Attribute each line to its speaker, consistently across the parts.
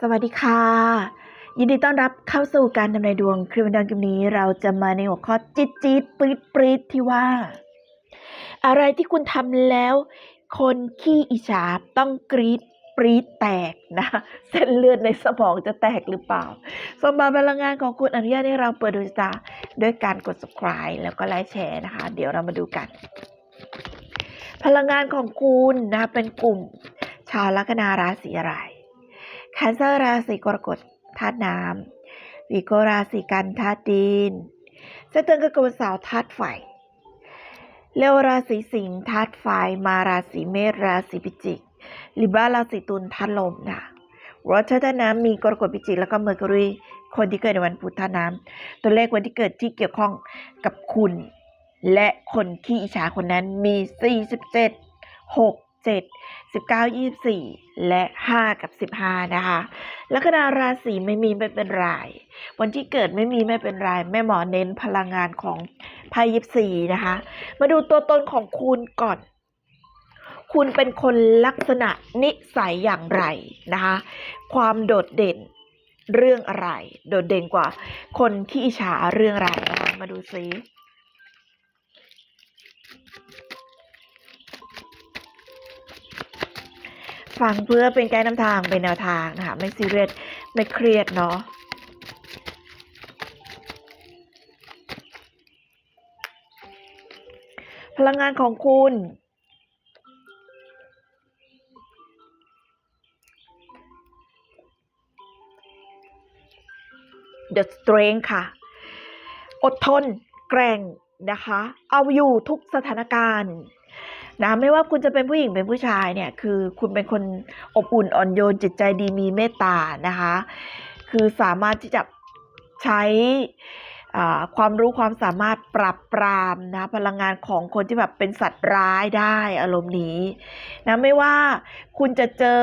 Speaker 1: สวัสดีค่ะ ยินดีต้อนรับเข้าสู่การทำนายดวง คลิปวันดังคลิปนี้เราจะมาในหัวข้อจี๊ดจี๊ดปรีดปรีดที่ว่า อะไรที่คุณทำแล้ว คนขี้อิจฉาต้องกรีดปรีดแตกนะ เส้นเลือดในสมองจะแตกหรือเปล่า สมบัติพลังงานของคุณอนุญาตให้เราเปิดดวงตาด้วยการกด subscribe แล้วก็ไลค์แชร์นะคะ เดี๋ยวเรามาดูกัน พลังงานของคุณนะเป็นกลุ่ม ชาวลัคนาราศีอะไร คนเซอร์ราศีกรกฎธาตุน้ำวีโกราศีกันธาตุดินเซตึงกับกบสาวธาตุไฟเลวราศีสิงห์ธาตุไฟ มาราศีเมษราศีพิจิกลิบาราศีตุลธาตุลมนะรัชธาตุน้ำมีกรกฎพิจิกแล้วก็เมอร์คิวรีคนที่เกิดในวันพุธธาตุน้ำตัวเลขวันที่เกิดที่เกี่ยวข้องกับคุณ และคนที่อิจฉาคนนั้นมี 47 6 7 19 24 และ 5 กับ 15 นะคะลัคนาราศีไม่มีไม่เป็นไรวันที่เกิดไม่มีไม่เป็นไรแม่หมอเน้นพลังงานของไพ่ยิปซีนะคะ มาดูตัวตนของคุณก่อน คุณเป็นคนลักษณะนิสัยอย่างไรนะคะ ความโดดเด่นเรื่องอะไร โดดเด่นกว่า คนที่อิจฉาเรื่องอะไรนะคะมาดูซิ ฟังเพื่อเป็นไกด์นำทางเป็นแนวทางนะคะ ไม่ซีเรียสไม่เครียดเนาะพลังงานของคุณ The Strength ค่ะ อดทน แกร่งนะคะ เอาอยู่ทุกสถานการณ์ นะไม่ว่าคุณจะเป็นผู้หญิงเป็นผู้ชายเนี่ยคือคุณเป็นคนอบอุ่นอ่อนโยนจิตใจดีมีเมตตานะคะ คือสามารถที่จะใช้ความรู้ความสามารถปรับปรามนะพลังงานของคนที่แบบเป็นสัตว์ร้ายได้อารมณ์นี้นะไม่ว่าคุณจะเจอ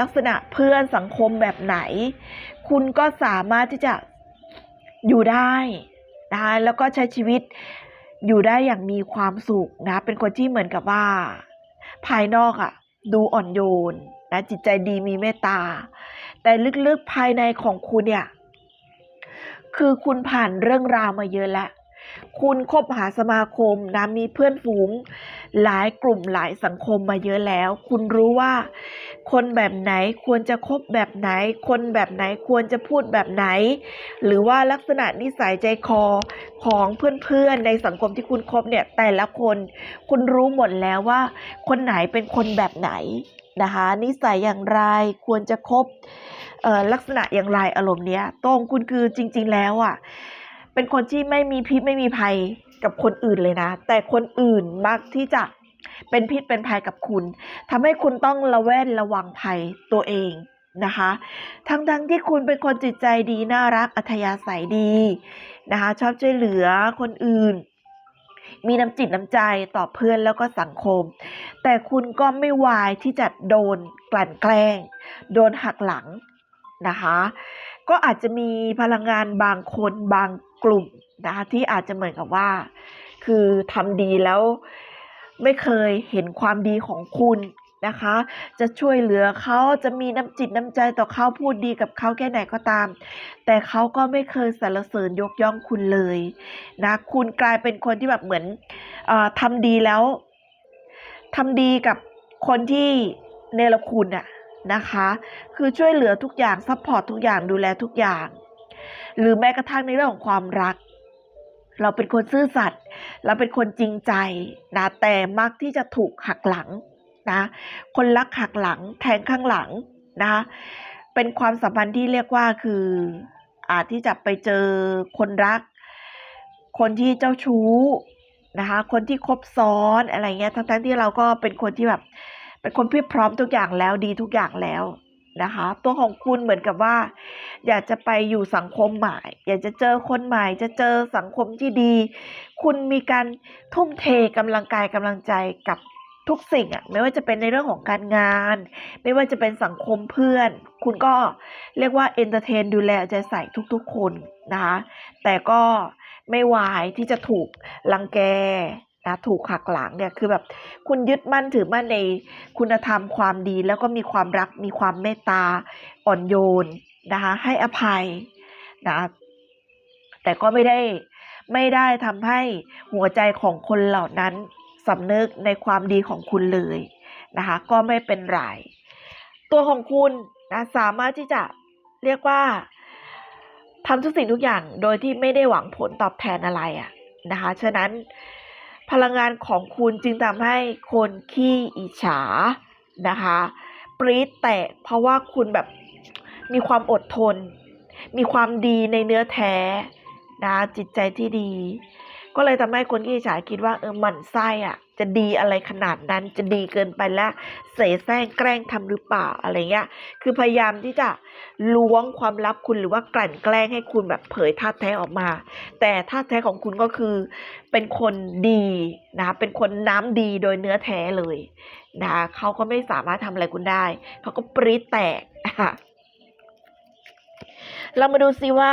Speaker 1: ลักษณะเพื่อนสังคมแบบไหน คุณก็สามารถที่จะอยู่ได้นะคะแล้วก็ใช้ชีวิต อยู่ได้อย่างมีความสุขนะ เป็นคนที่เหมือนกับว่า ภายนอกอะดูอ่อนโยนนะจิตใจดีมีเมตตา แต่ลึกๆภายในของคุณเนี่ย คือคุณผ่านเรื่องราวมาเยอะแล้ว คุณคบหาสมาคมนะมีเพื่อนฝูง หลายกลุ่มหลายสังคมมาเยอะแล้ว คุณรู้ว่า คนแบบไหนควรจะคบแบบไหน คนแบบไหนควรจะพูดแบบไหน หรือว่าลักษณะนิสัยใจคอของเพื่อนๆในสังคมที่คุณคบเนี่ยแต่ละคน คุณรู้หมดแล้วว่า คนไหนเป็นคนแบบไหนนะคะนิสัยอย่างไรควรจะคบลักษณะอย่างไรอารมณ์เนี้ยตรงคุณคือจริง ๆ แล้วอะ เป็นคนที่ไม่มีพิษไม่มีภัยกับคนอื่นเลยนะ แต่คนอื่นมักที่จะเป็นพิษเป็นภัยกับคุณทำให้คุณต้องระแวดระวังภัยตัวเองนะคะ ทั้งๆที่คุณเป็นคนจิตใจดีน่ารักอัธยาศัยดีนะคะ ชอบช่วยเหลือคนอื่น มีน้ำจิตน้ำใจต่อเพื่อนแล้วก็สังคม แต่คุณก็ไม่วายที่จะโดนกลั่นแกล้ง โดนหักหลังนะคะ ก็อาจจะมีพลังงานบางคนบางกลุ่มนะคะที่อาจจะเหมือนกับว่า คือทำดีแล้วไม่เคยเห็นความดีของคุณนะคะ จะช่วยเหลือเขาจะมีน้ำจิตน้ำใจต่อเขาพูดดีกับเขาแค่ไหนก็ตาม แต่เขาก็ไม่เคยสรรเสริญยกย่องคุณเลยนะคุณกลายเป็นคนที่แบบเหมือนออทำดีแล้วทำดีกับคนที่เนรคุณอะ นะคะ คือช่วยเหลือทุกอย่างซัพพอร์ตทุกอย่างดูแลทุกอย่าง หรือแม้กระทั่งในเรื่องของความรัก เราเป็นคนซื่อสัตย์เราเป็นคนจริงใจนะแต่มักที่จะถูกหักหลังนะคนรักหักหลังแทงข้างหลังนะคะเป็นความสัมพันธ์ที่เรียกว่าคืออาจที่จะไปเจอคนรัก คนที่เจ้าชู้นะคะ คนที่คบซ้อนอะไรเงี้ยทั้งๆที่เราก็เป็นคนที่แบบ เป็นคนเพียบพร้อมทุกอย่างแล้วดีทุกอย่างแล้วนะคะ ตัวของคุณเหมือนกับว่า อยากจะไปอยู่สังคมใหม่ อยากจะเจอคนใหม่ จะเจอสังคมที่ดี คุณมีการทุ่มเทกำลังกายกำลังใจกับทุกสิ่งอะไม่ว่าจะเป็นในเรื่องของการงาน ไม่ว่าจะเป็นสังคมเพื่อน คุณก็เรียกว่าเอนเตอร์เทนดูแลใจใส่ทุกๆคนนะคะ แต่ก็ไม่วายที่จะถูกรังแก นะถูกหักหลังเนี่ยคือแบบคุณยึดมั่นถือมั่นในคุณธรรมความดี แล้วก็มีความรักมีความเมตตาอ่อนโยนนะคะให้อภัยนะแต่ก็ไม่ได้ไม่ได้ทำให้หัวใจของคนเหล่านั้นสำนึกในความดีของคุณเลยนะคะก็ไม่เป็นไรตัวของคุณนะสามารถที่จะเรียกว่าทำทุกสิ่งทุกอย่างโดยที่ไม่ได้หวังผลตอบแทนอะไรอะนะคะฉะนั้น พลังงานของคุณจึงทำให้คนขี้อิจฉานะคะปรี๊ดแตกเพราะว่าคุณแบบมีความอดทน มีความดีในเนื้อแท้นะจิตใจที่ดี ก็เลยทำให้คนขี้อิจฉาคิดว่าเออหมันไส้อะ จะดีอะไรขนาดนั้นจะดีเกินไปแล้วเสแสร้งแกล้งทำหรือเปล่าอะไรเงี้ยคือพยายามที่จะล้วงความลับคุณหรือว่ากลั่นแกล้งให้คุณแบบเผยท่าตุแท้ออกมา แต่ท่าตุแท้ของคุณก็คือเป็นคนดีนะเป็นคนน้ำดีโดยเนื้อแท้เลยนะเขาก็ไม่สามารถทำอะไรคุณได้เขาก็ปรี๊ดแตกนะคะเรามาดูซิว่า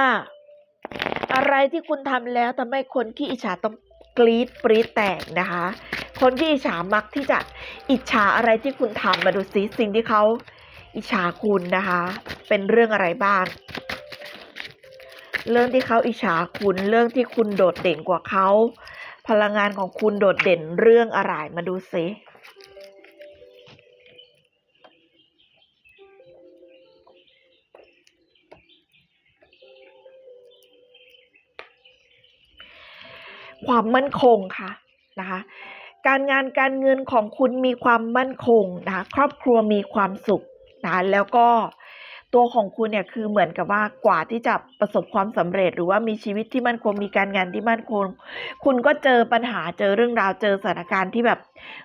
Speaker 1: อะไรที่คุณทำแล้วทำให้คนขี้อิจฉาต้องกรี๊ดปรี๊ดแตกนะคะ คนที่อิจฉามักที่จะอิจฉาอะไรที่คุณทำมาดูซิสิ่งที่เขาอิจฉาคุณนะคะ เป็นเรื่องอะไรบ้าง เรื่องที่เขาอิจฉาคุณเรื่องที่คุณโดดเด่นกว่าเขาพลังงานของคุณโดดเด่นเรื่องอะไรมาดูซิความมั่นคงค่ะนะคะ การงานการเงินของคุณมีความมั่นคงนะครอบครัวมีความสุขนะแล้วก็ตัวของคุณเนี่ยคือเหมือนกับว่ากว่าที่จะประสบความสำเร็จ หรือว่ามีชีวิตที่มั่นคงมีการงานที่มั่นคง คุณก็เจอปัญหาเจอเรื่องราวเจอสถานการณ์ที่แบบ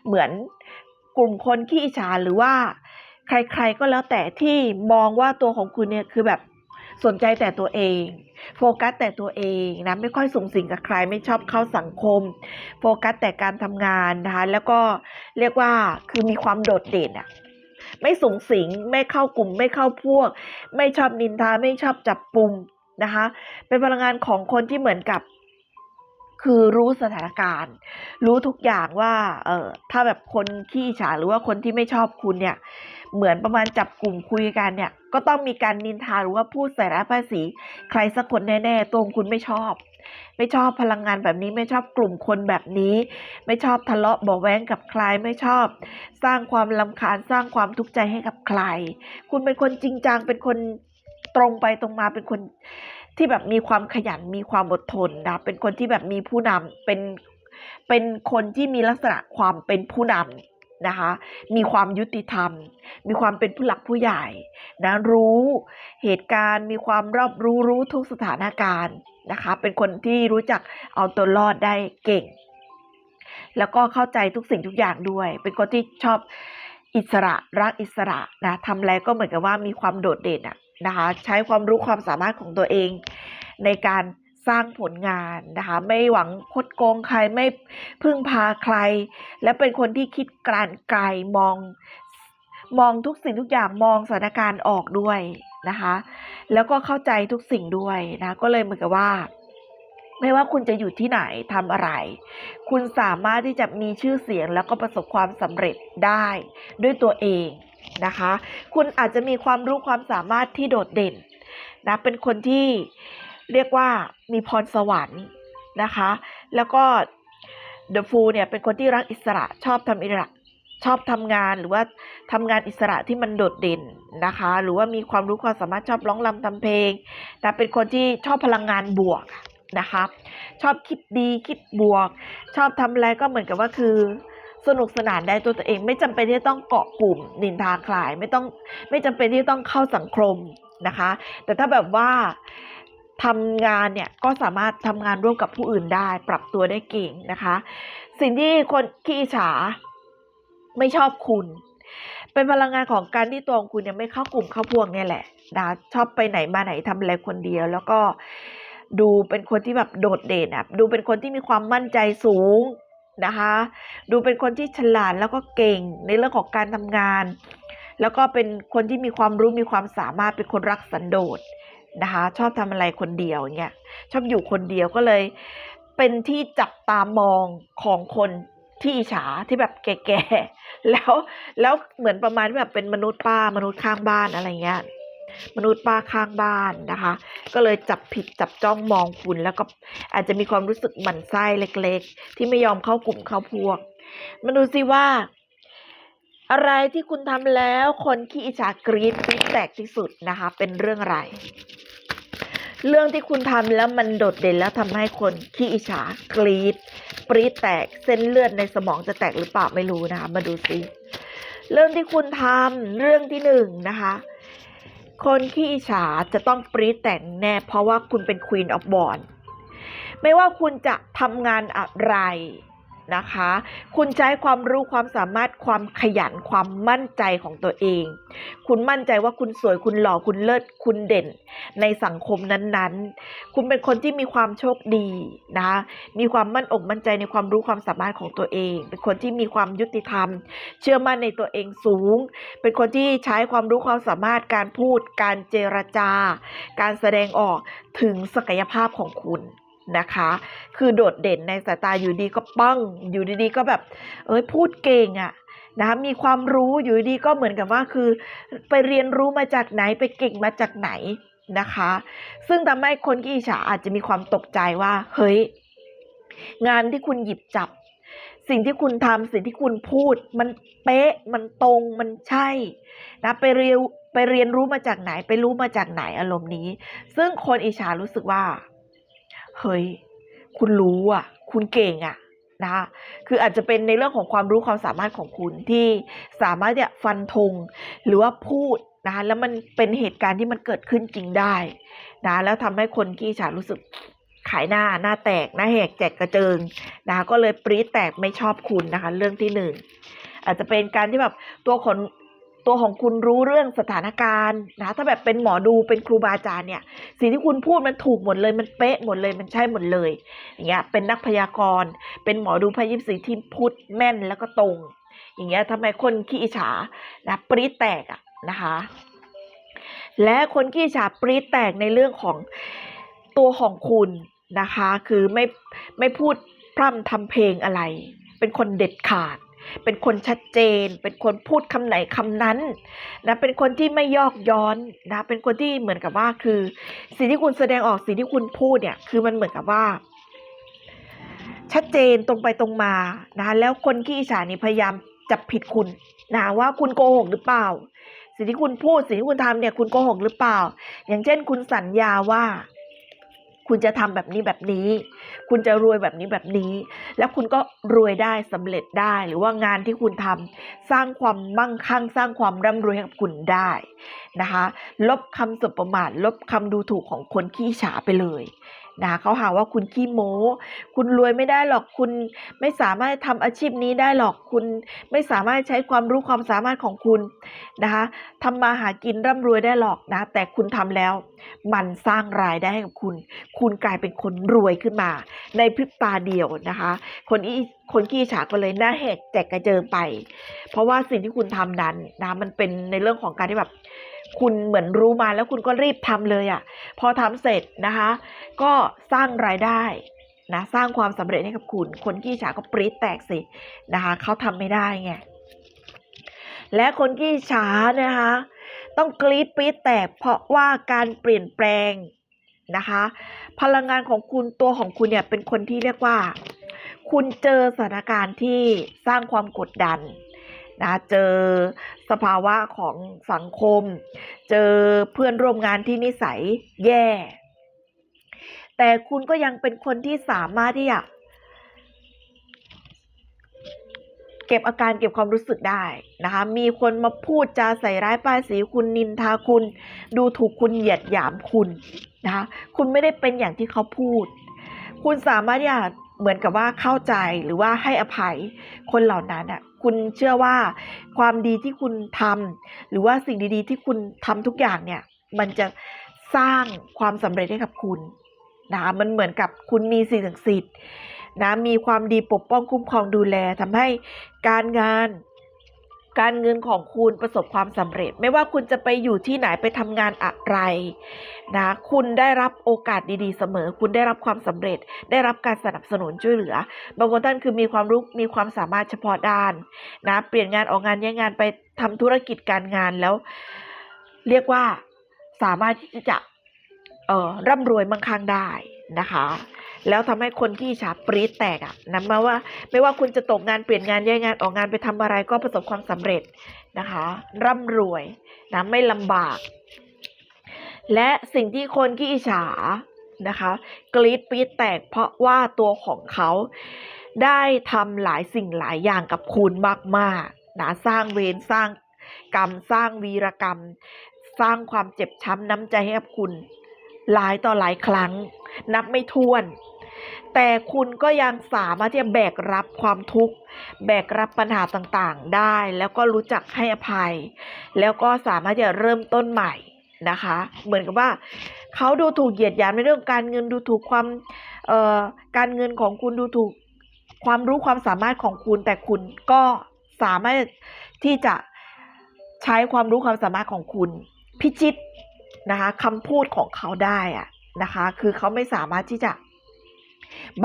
Speaker 1: เหมือนกลุ่มคนขี้อิจฉาหรือว่า ใครๆก็แล้วแต่ที่มองว่าตัวของคุณเนี่ยคือแบบ สนใจแต่ตัวเอง โฟกัสแต่ตัวเองนะไม่ค่อยสูงสิงกับใครไม่ชอบเข้าสังคม โฟกัสแต่การทำงานนะคะแล้วก็เรียกว่าคือมีความโดดเด่นอะไม่สูงสิงไม่เข้ากลุ่มไม่เข้าพวก ไม่ชอบนินทาไม่ชอบจับปุ่มนะคะ เป็นพลังงานของคนที่เหมือนกับ คือรู้สถานการณ์ รู้ทุกอย่างว่า เออถ้าแบบคนขี้ฉาหรือว่าคนที่ไม่ชอบคุณเนี่ย เหมือนประมาณจับกลุ่มคุยกันเนี่ย ก็ต้องมีการนินทาหรือว่าพูดใส่ร้ายป้ายสีใครสักคนแน่ ๆ ตัวของคุณไม่ชอบ ไม่ชอบพลังงานแบบนี้ไม่ชอบกลุ่มคนแบบนี้ ไม่ชอบทะเลาะเบาแว้งกับใครไม่ชอบ สร้างความลำคาญสร้างความทุกข์ใจให้กับใคร คุณเป็นคนจริงจังเป็นคนตรงไปตรงมาเป็นคนที่แบบมีความขยันมีความอดทนนะเป็นคนที่แบบมีผู้นำเป็นเป็นคนที่มีลักษณะความเป็นผู้นำ นะคะ มีความยุติธรรม มีความเป็นผู้หลักผู้ใหญ่นะรู้เหตุการณ์มีความรอบรู้รู้ทุกสถานการณ์นะคะ เป็นคนที่รู้จักเอาตัวรอดได้เก่ง แล้วก็เข้าใจทุกสิ่งทุกอย่างด้วย เป็นคนที่ชอบอิสระรักอิสระนะทำอะไรก็เหมือนกับว่ามีความโดดเด่นอะนะคะ ใช้ความรู้ความสามารถของตัวเองในการ สร้างผลงานนะคะ ไม่หวังคดโกงใครไม่พึ่งพาใคร และเป็นคนที่คิดการไกลมองมองทุกสิ่งทุกอย่างมองสถานการณ์ออกด้วยนะคะ แล้วก็เข้าใจทุกสิ่งด้วยนะก็เลยเหมือนกับว่า ไม่ว่าคุณจะอยู่ที่ไหนทำอะไร คุณสามารถที่จะมีชื่อเสียงแล้วก็ประสบความสำเร็จได้ด้วยตัวเองนะคะ คุณอาจจะมีความรู้ความสามารถที่โดดเด่นนะเป็นคนที่ เรียกว่ามีพรสวรรค์นะคะ แล้วก็ The Fool เนี่ยเป็นคนที่รักอิสระชอบทำอิสระชอบทำงานหรือว่าทำงานอิสระที่มันโดดเด่นนะคะ หรือว่ามีความรู้ความสามารถชอบร้องรำทำเพลงนะเป็นคนที่ชอบพลังงานบวกนะคะชอบคิดดีคิดบวก ชอบทำอะไรก็เหมือนกับว่าคือสนุกสนานได้ตัวตัวเองไม่จำเป็นที่ต้องเกาะกลุ่มนินทาคลายไม่ต้องไม่จำเป็นที่ต้องเข้าสังคมนะคะ แต่ถ้าแบบว่า ทำงานเนี่ยก็สามารถทำงานร่วมกับผู้อื่นได้ ปรับตัวได้เก่งนะคะ สิ่งที่คนขี้อิจฉาไม่ชอบคุณ เป็นพลังงานของการที่ตัวของคุณยังไม่เข้ากลุ่มเข้าพวกเนี่ยแหละนะชอบไปไหนมาไหนทำอะไรคนเดียว แล้วก็ดูเป็นคนที่แบบโดดเด่นอะดูเป็นคนที่มีความมั่นใจสูงนะคะ ดูเป็นคนที่ฉลาดแล้วก็เก่งในเรื่องของการทำงาน แล้วก็เป็นคนที่มีความรู้มีความสามารถเป็นคนรักสันโดษ นะคะ ชอบทำอะไรคนเดียวเงี้ยชอบอยู่คนเดียวก็เลย เป็นที่จับตามองของคนที่อิจฉาที่แบบแก่ๆแล้วแล้วเหมือนประมาณแบบเป็นมนุษย์ป้ามนุษย์ข้างบ้านอะไรเงี้ยมนุษย์ป้าข้างบ้านนะคะ ก็เลยจับผิดจับจ้องมองคุณ แล้วก็อาจจะมีความรู้สึกหมั่นไส้เล็ก ๆ ที่ไม่ยอมเข้ากลุ่มเข้าพวก มาดูสิว่า อะไรที่คุณทำแล้วคนขี้อิจฉากรี๊ดกรี๊ดแตกที่สุดนะคะ เป็นเรื่องอะไร เรื่องที่คุณทำแล้วมันโดดเด่นแล้วทำให้คนขี้อิจฉากรี๊ดปรี๊ดแตกเส้นเลือดในสมองจะแตกหรือเปล่าไม่รู้นะคะ มาดูสิเรื่องที่คุณทำเรื่องที่หนึ่งนะคะ คนขี้อิจฉาจะต้องปรี๊ดแตกแน่เพราะว่าคุณเป็น Queen of b o n ไม่ว่าคุณจะทำงานอะไร นะคะ คุณใช้ความรู้ความสามารถความขยันความมั่นใจของตัวเอง คุณมั่นใจว่าคุณสวยคุณหล่อคุณเลิศคุณเด่น ในสังคมนั้นๆ คุณเป็นคนที่มีความโชคดีนะคะมีความมั่นอกมั่นใจในความรู้ความสามารถของตัวเอง เป็นคนที่มีความยุติธรรม เชื่อมั่นในตัวเองสูง เป็นคนที่ใช้ความรู้ความสามารถการพูด การเจรจา การแสดงออกถึงศักยภาพของคุณ นะคะ คือโดดเด่นในสายตาอยู่ดีก็ปังอยู่ดีๆก็แบบ เอ้ยพูดเก่งอะนะคะมีความรู้อยู่ดีก็เหมือนกับว่าคือไปเรียนรู้มาจากไหนไปเก่งมาจากไหนนะคะ ซึ่งทำให้คนที่อิจฉาอาจจะมีความตกใจว่า เฮ้ย งานที่คุณหยิบจับ สิ่งที่คุณทำสิ่งที่คุณพูด มันเป๊ะมันตรงมันใช่นะไปเรียนไปเรียนรู้มาจากไหน ไปรู้มาจากไหนอารมณ์นี้ ซึ่งคนอิจฉารู้สึกว่า เฮ้ย คุณรู้อะ คุณเก่งอะนะคะคืออาจจะเป็นในเรื่องของความรู้ความสามารถของคุณที่สามารถจะฟันธงหรือว่าพูดนะคะแล้วมันเป็นเหตุการณ์ที่มันเกิดขึ้นจริงได้นะแล้วทำให้คนขี้ฉารู้สึกขายหน้าหน้าแตกหน้าแหกแจกกระเจิงนะคะก็เลยปรี๊ดแตกไม่ชอบคุณนะคะ เรื่องที่หนึ่งอาจจะเป็นการที่แบบตัวคน ตัวของคุณรู้เรื่องสถานการณ์นะถ้าแบบเป็นหมอดูเป็นครูบาอาจารย์เนี่ยสิ่งที่คุณพูดมันถูกหมดเลยมันเป๊ะหมดเลยมันใช่หมดเลยอย่างเงี้ยเป็นนักพยากรณ์ เป็นหมอดูพยิบสีที่พูดแม่นแล้วก็ตรง อย่างเงี้ยทำไมคนขี้อิจฉานะปรี๊ดแตกอะนะคะ และคนขี้อิจฉาปรี๊ดแตกในเรื่องของตัวของคุณนะคะ คือไม่ไม่พูดพร่ำทำเพลงอะไร เป็นคนเด็ดขาด เป็นคนชัดเจน เป็นคนพูดคำไหนคำนั้นนะเป็นคนที่ไม่ยอกย้อนนะเป็นคนที่เหมือนกับว่าคือ สิ่งที่คุณแสดงออกสิ่งที่คุณพูดเนี่ยคือมันเหมือนกับว่า ชัดเจนตรงไปตรงมานะแล้วคนขี้อิจฉานี่พยายามจับผิดคุณนะว่าคุณโกหกหรือเปล่า สิ่งที่คุณพูดสิ่งที่คุณทำเนี่ยคุณโกหกหรือเปล่า อย่างเช่น คุณสัญญาว่า คุณจะทำแบบนี้แบบนี้ คุณจะรวยแบบนี้แบบนี้ แล้วคุณก็รวยได้สำเร็จได้ หรือว่างานที่คุณทำสร้างความมั่งคั่ง สร้างความร่ำรวยให้กับคุณได้นะคะ ลบคำสบประมาทลบคำดูถูกของคนขี้ฉาไปเลย นะคะเขาหาว่าคุณขี้โม้ คุณรวยไม่ได้หรอกคุณไม่สามารถทำอาชีพนี้ได้หรอกคุณไม่สามารถใช้ความรู้ความสามารถของคุณนะคะทำมาหากินร่ำรวยได้หรอกนะแต่คุณทำแล้ว มันสร้างรายได้ให้กับคุณ คุณกลายเป็นคนรวยขึ้นมา ในพริบตาเดียวนะคะ คนอีคนขี้ฉาก็เลยหน้าแหกแจกกระเจิงไป เพราะว่าสิ่งที่คุณทำนั้นนะมันเป็นในเรื่องของการที่แบบ คุณเหมือนรู้มาแล้วคุณก็รีบทำเลยอะ่ะ พอทำเสร็จนะคะ ก็สร้างรายได้นะสร้างความสำเร็จให้กับคุณ คนขี้ฉาก็ปรี๊ดแตกสินะคะเขาทำไม่ได้ไงและคนขี้ฉานะคะ ต้องกรี๊ดปรี๊ดแตก เพราะว่าการเปลี่ยนแปลงนะคะ พลังงานของคุณตัวของคุณเนี่ยเป็นคนที่เรียกว่า คุณเจอสถานการณ์ที่สร้างความกดดัน นะเจอสภาวะของสังคม เจอเพื่อนร่วมงานที่นิสัยแย่ แต่คุณก็ยังเป็นคนที่สามารถที่จะเก็บอาการเก็บความรู้สึกได้นะคะ มีคนมาพูดจาใส่ร้ายป้ายสีคุณนินทาคุณ ดูถูกคุณเหยียดหยามคุณนะคะ คุณไม่ได้เป็นอย่างที่เขาพูด คุณสามารถที่จะ เหมือนกับว่าเข้าใจหรือว่าให้อภัยคนเหล่านั้นอะคุณเชื่อว่าความดีที่คุณทำหรือว่าสิ่งดีๆ ที่คุณทำทุกอย่างเนี่ย มันจะสร้างความสำเร็จให้กับคุณนะมันเหมือนกับคุณมีสิ่งศักดิ์สิทธิ์นะมีความดีปกป้องคุ้มครองดูแลทำให้การงาน การเงินของคุณประสบความสำเร็จ ไม่ว่าคุณจะไปอยู่ที่ไหนไปทำงานอะไรนะคุณได้รับโอกาสดีๆ เสมอ คุณได้รับความสำเร็จ ได้รับการสนับสนุนช่วยเหลือ บางคนท่านคือมีความรู้มีความสามารถเฉพาะด้านนะเปลี่ยนงานออกงานแย่งงานไปทำธุรกิจการงานแล้ว เรียกว่าสามารถที่จะเอ่อร่ำรวยมั่งคั่งได้นะคะ แล้วทำให้คนที่ฉาปรี๊ดแตกอะนะมาว่า ไม่ว่าคุณจะตกงานเปลี่ยนงานย้ายงานออกงานไปทำอะไรก็ประสบความสำเร็จนะคะ ร่ำรวยนะไม่ลำบาก และสิ่งที่คนที่อิจฉานะคะกรีดปรี๊ดแตกเพราะว่าตัวของเขาได้ทำหลายสิ่งหลายอย่างกับคุณมากๆนะสร้างเวรสร้างกรรมสร้างวีรกรรม สร้างความเจ็บช้ำน้ำใจให้กับคุณ หลายต่อหลายครั้ง นับไม่ถ้วน แต่คุณก็ยังสามารถที่จะแบกรับความทุกข์ แบกรับปัญหาต่างๆได้ แล้วก็รู้จักให้อภัย แล้วก็สามารถที่จะเริ่มต้นใหม่นะคะ เหมือนกับว่าเขาดูถูกเหยียดหยามในเรื่องการเงินดูถูกความเอ่อการเงินของคุณดูถูกความรู้ความสามารถของคุณ แต่คุณก็สามารถที่จะใช้ความรู้ความสามารถของคุณ พิชิตนะคะคำพูดของเขาได้อะนะคะ คือเขาไม่สามารถที่จะ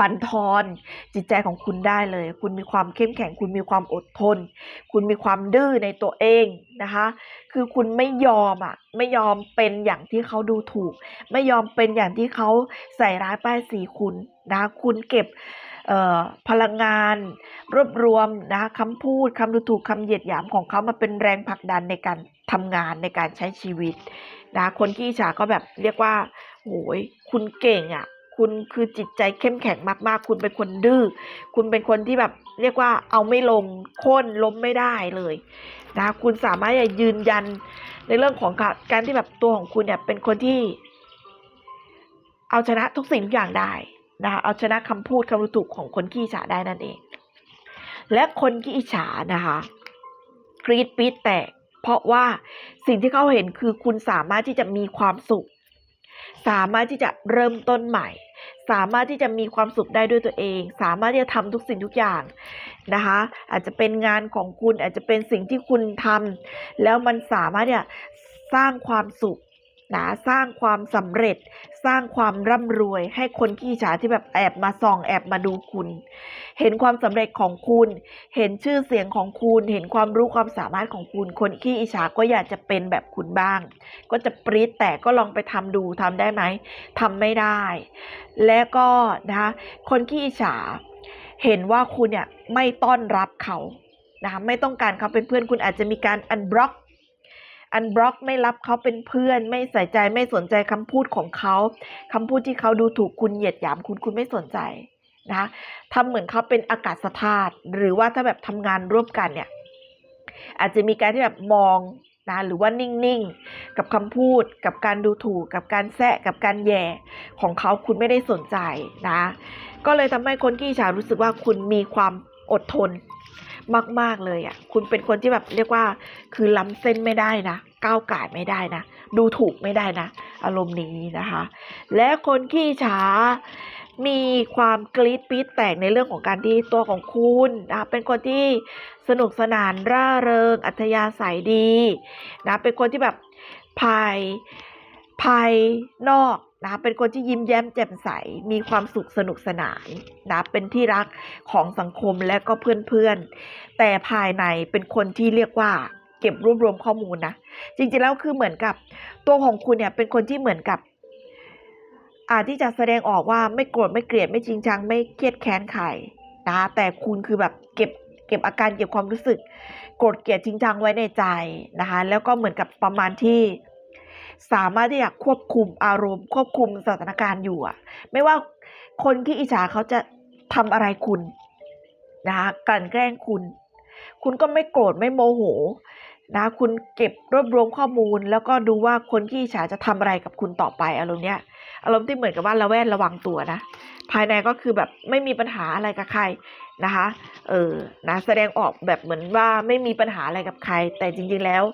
Speaker 1: บันทอนจิตใจของคุณได้เลย คุณมีความเข้มแข็ง คุณมีความอดทน คุณมีความดื้อในตัวเองนะคะ คือคุณไม่ยอมอะไม่ยอมเป็นอย่างที่เขาดูถูก ไม่ยอมเป็นอย่างที่เขาใส่ร้ายป้ายสีคุณนะคะคุณเก็บพลังงาน รวบรวมนะคะคำพูดคำดูถูกคำเหยียดหยามของเขามาเป็นแรงผลักดันในการทำงานในการใช้ชีวิตนะคนที่อิจฉาก็แบบเรียกว่าโหยคุณเก่งอะ คุณคือจิตใจเข้มแข็งมาก ๆ คุณเป็นคนดื้อ คุณเป็นคนที่แบบเรียกว่าเอาไม่ลงโค่นล้มไม่ได้เลยนะคุณสามารถจะยืนยันในเรื่องของการที่แบบตัวของคุณเนี่ยเป็นคนที่ เอาชนะทุกสิ่งทุกอย่างได้นะคะเอาชนะคำพูดคำรู้ถูกของคนขี้อิจฉาได้นั่นเอง และคนขี้อิจฉานะคะกรีดปี๊ดแตกเพราะว่าสิ่งที่เขาเห็นคือคุณสามารถที่จะมีความสุข สามารถที่จะเริ่มต้นใหม่ สามารถที่จะมีความสุขได้ด้วยตัวเอง สามารถที่จะทำทุกสิ่งทุกอย่างนะคะ อาจจะเป็นงานของคุณอาจจะเป็นสิ่งที่คุณทำแล้วมันสามารถเนี่ยสร้างความสุข นะสร้างความสำเร็จ สร้างความร่ำรวย ให้คนขี้ฉาที่แบบแอบมาส่องแอบมาดูคุณ เห็นความสำเร็จของคุณ เห็นชื่อเสียงของคุณ เห็นความรู้ความสามารถของคุณ คนขี้อิจฉาก็อยากจะเป็นแบบคุณบ้าง ก็จะปรี๊ดแต่ก็ลองไปทำดูทำได้ไหมทำไม่ได้ และก็นะคะคนขี้อิจฉาเห็นว่าคุณเนี่ยไม่ต้อนรับเขานะคะไม่ต้องการเขาเป็นเพื่อนคุณอาจจะมีการอันบล็อก อันบล็อกไม่รับเขาเป็นเพื่อน ไม่ใส่ใจไม่สนใจคำพูดของเขาคำพูดที่เขาดูถูกคุณเหยียดหยามคุณคุณไม่สนใจนะคะทำเหมือนเขาเป็นอากาศธาตุหรือว่าถ้าแบบทำงานร่วมกันเนี่ย อาจจะมีการที่แบบมองนะหรือว่านิ่งๆ กับคำพูด กับการดูถูก กับการแซะกับการแย่ของเขาคุณไม่ได้สนใจนะ ก็เลยทำให้คนขี้อิจฉารู้สึกว่าคุณมีความอดทน มาก ๆ เลยอะ คุณเป็นคนที่แบบเรียกว่า คือล้ำเส้นไม่ได้นะ ก้าวก่ไม่ได้นะ ดูถูกไม่ได้นะ อารมณ์นี้นะคะ และคนขี้อิจฉามีความกรี๊ดปี๊ดแตกในเรื่องของการที่ตัวของคุณนะเป็นคนที่สนุกสนานร่าเริง อัธยาศัยดีนะเป็นคนที่แบบภาย ภายนอกนะเป็นคนที่ยิ้มแย้มแจ่มใส มีความสุขสนุกสนานนะเป็นที่รักของสังคมและก็เพื่อนๆ แต่ภายในเป็นคนที่เรียกว่าเก็บรวบรวมข้อมูลนะ จริงๆแล้วคือเหมือนกับตัวของคุณเนี่ยเป็นคนที่เหมือนกับอาจที่จะแสดงออกว่าไม่โกรธไม่เกลียดไม่จริงจังไม่เครียดแค้นใครนะแต่คุณคือแบบเก็บเก็บอาการเก็บความรู้สึก โกรธเกลียดจริงจังไว้ในใจนะคะแล้วก็เหมือนกับประมาณที่ สามารถที่จะควบคุมอารมณ์ ควบคุมสถานการณ์อยู่อะไม่ว่าคนที่อิจฉาเขาจะทำอะไรคุณนะคะกลั่นแกล้งคุณ คุณก็ไม่โกรธไม่โมโหนะคุณเก็บรวบรวมข้อมูล แล้วก็ดูว่าคนที่อิจฉาจะทำอะไรกับคุณต่อไปอารมณ์เนี้ยอารมณ์ที่เหมือนกับว่าระแวดระวังตัวนะ ภายในก็คือแบบไม่มีปัญหาอะไรกับใครนะคะ เออ นะ แสดงออกแบบเหมือนว่าไม่มีปัญหาอะไรกับใคร แต่จริงๆแล้ว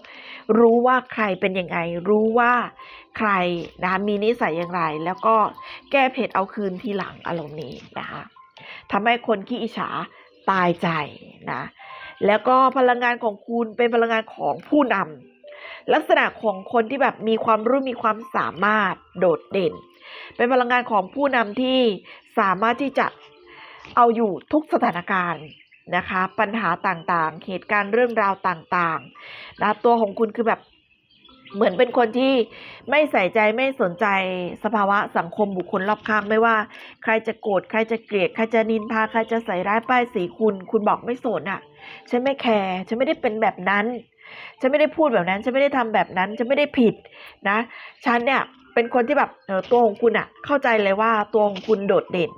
Speaker 1: รู้ว่าใครเป็นยังไง รู้ว่าใครนะคะมีนิสัยอย่างไร แล้วก็แก้เผ็ดเอาคืนทีหลังอารมณ์นี้นะคะทำให้คนขี้อิจฉาตายใจนะ แล้วก็พลังงานของคุณเป็นพลังงานของผู้นำลักษณะของคนที่แบบมีความรู้มีความสามารถโดดเด่น เป็นพลังงานของผู้นำที่สามารถที่จะ เอาอยู่ทุกสถานการณ์นะคะ ปัญหาต่างๆ เหตุการณ์เรื่องราวต่างๆนะตัวของคุณคือแบบเหมือนเป็นคนที่ไม่ใส่ใจไม่สนใจสภาวะสังคมบุคคลรอบข้างไม่ว่า ใครจะโกรธใครจะเกลียดใครจะนินทาใครจะใส่ร้ายป้ายสีคุณ คุณบอกไม่สนอะ ฉันไม่แคร์ฉันไม่ได้เป็นแบบนั้น ฉันไม่ได้พูดแบบนั้น ฉันไม่ได้ทำแบบนั้น ฉันไม่ได้ผิดนะ ฉันเนี่ยเป็นคนที่แบบเออตัวของคุณอะ เข้าใจเลยว่าตัวของคุณโดดเด่น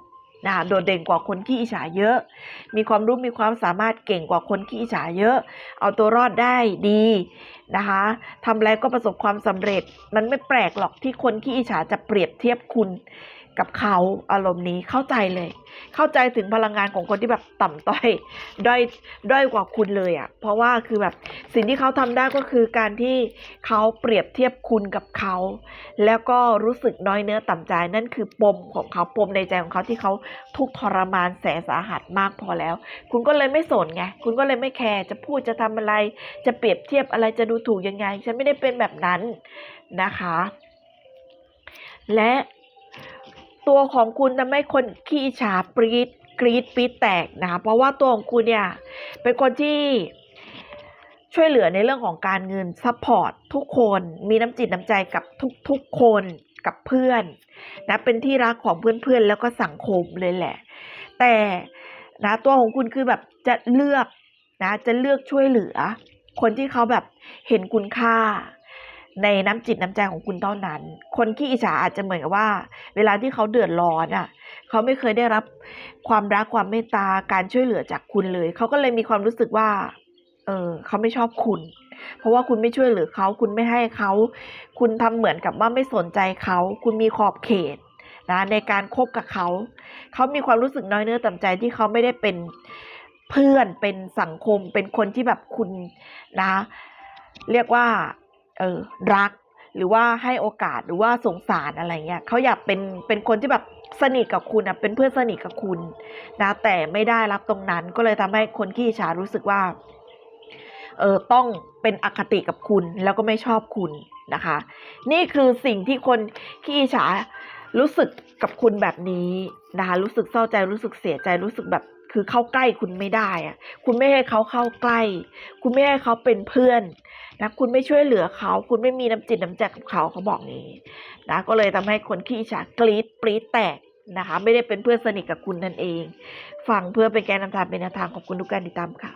Speaker 1: นะคะโดดเด่นกว่าคนขี้อิจฉาเยอะ มีความรู้มีความสามารถเก่งกว่าคนขี้อิจฉาเยอะ เอาตัวรอดได้ดีนะคะทำอะไรก็ประสบความสำเร็จ มันไม่แปลกหรอกที่คนขี้อิจฉาจะเปรียบเทียบคุณ กับเขาอารมณ์นี้เข้าใจเลย เข้าใจถึงพลังงานของคนที่แบบต่ำต้อยด้อยด้อยกว่าคุณเลยอะ่ะ เพราะว่าคือแบบสิ่งที่เขาทำได้ก็คือการที่เขาเปรียบเทียบคุณกับเขา แล้วก็รู้สึกน้อยเนื้อต่ำใจนั่นคือปมของเขาปมในใจของเขาที่เขาทุกทรมานแสนสาหัสมากพอแล้ว คุณก็เลยไม่สนไงคุณก็เลยไม่แคร์จะพูดจะทำอะไร จะเปรียบเทียบอะไรจะดูถูกยังไง ฉันไม่ได้เป็นแบบนั้นนะคะ และ ตัวของคุณทำให้คนขี้อิจฉาปรีดกรีดปีดแตกนะคะเพราะว่าตัวของคุณเนี่ยเป็นคนที่ช่วยเหลือในเรื่องของการเงินซัพพอร์ตทุกคนมีน้ำจิตน้ำใจกับทุกๆคนกับเพื่อนนะเป็นที่รักของเพื่อนๆ แล้วก็สังคมเลยแหละ แต่นะตัวของคุณคือแบบจะเลือกนะจะเลือกช่วยเหลือ คนที่เขาแบบเห็นคุณค่า ในน้ำจิตน้ำใจของคุณเท่านั้น คนขี้อิจฉาอาจจะเหมือนกับว่า เวลาที่เขาเดือดร้อนอะ เขาไม่เคยได้รับความรักความเมตตาการช่วยเหลือจากคุณเลย เขาก็เลยมีความรู้สึกว่า เออเขาไม่ชอบคุณ เพราะว่าคุณไม่ช่วยเหลือเขา คุณไม่ให้เขา คุณทำเหมือนกับว่าไม่สนใจเขา คุณมีขอบเขตนะในการคบกับเขา เขามีความรู้สึกน้อยเนื้อต่ำใจที่เขาไม่ได้เป็นเพื่อนเป็นสังคมเป็นคนที่แบบคุณนะ เรียกว่า เออรักหรือว่าให้โอกาสหรือว่าสงสารอะไรเงี้ยเขาอยากเป็นเป็นคนที่แบบสนิทกับคุณอะเป็นเพื่อนสนิทกับคุณนะแต่ไม่ได้รับตรงนั้นก็เลยทำให้คนขี้ฉารู้สึกว่าเออต้องเป็นอคติกับคุณแล้วก็ไม่ชอบคุณนะคะ นี่คือสิ่งที่คนขี้ฉารู้สึกกับคุณแบบนี้นะคะรู้สึกเศร้าใจรู้สึกเสียใจรู้สึกแบบคือเข้าใกล้คุณไม่ได้อะคุณไม่ให้เขาเข้าใกล้ คุณไม่ให้เขาเป็นเพื่อน นะคุณไม่ช่วยเหลือเขา คุณไม่มีน้ำจิตน้ำใจกับเขาเขาบอกนี้นะก็เลยทำให้คนขี้ฉากรีดปรีดแตกนะคะ ไม่ได้เป็นเพื่อนสนิทกับคุณนั่นเอง ฟังเพื่อเป็นแกนนำทางเป็นแนวทางของคุณทุกการติดตามค่ะ